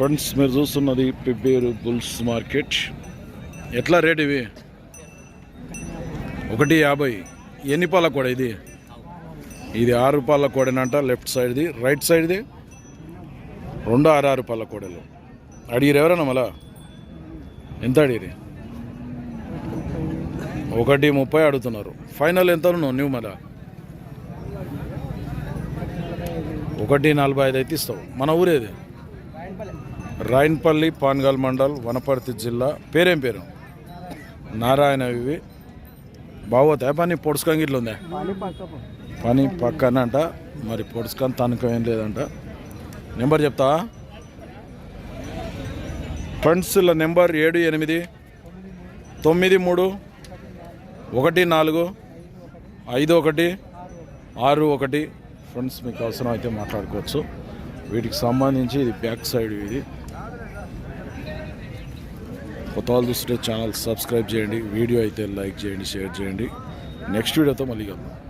Friends మీరు చూస్తున్నది పిబ్బేరు bulls market. ఎట్లా రేట్ ఇవి? ఒకటి యాభై. ఎన్ని పాల కూడా ఇది? ఇది ఆరు రూపాయల కోడెనంట లెఫ్ట్ సైడ్ది రైట్ సైడ్ది. రెండు ఆరు ఆరు రూపాయల కోడలు. అడిగిరు ఎవరన్నా మళ్ళా? ఎంత అడిగిరి? ఒకటి ముప్పై అడుగుతున్నారు. ఫైనల్ ఎంత నువ్వు నువ్వు మళ్ళా? ఒకటి నలభై ఐదు అయితే ఇస్తావు. మన ఊరేది? రాయన్పల్లి పాన్గల్ మండల్ వనపర్తి జిల్లా పేరేం పేరు? నారాయణ ఇవి. బాగోతాయి పని పొడుచుకొని ఇట్లా ఉందా? పని పక్కన అంట మరి పొడుచుకొని తనకం ఏం లేదంట. నెంబర్ చెప్తావా ఫ్రెండ్స్ ఇలా నెంబర్ ఏడు ఎనిమిది తొమ్మిది మూడు ఒకటి నాలుగు ఐదు ఒకటి ఆరు ఒకటి. ఫ్రెండ్స్ మీకు అవసరం అయితే మాట్లాడుకోవచ్చు. వీటికి సంబంధించి ఇది బ్యాక్ సైడ్ ఇది. కొత్త వాళ్ళు చూస్తుంటే ఛానల్ సబ్స్క్రైబ్ చేయండి వీడియో అయితే లైక్ చేయండి షేర్ చేయండి. నెక్స్ట్ వీడియోతో మళ్ళీ కలుద్దాం.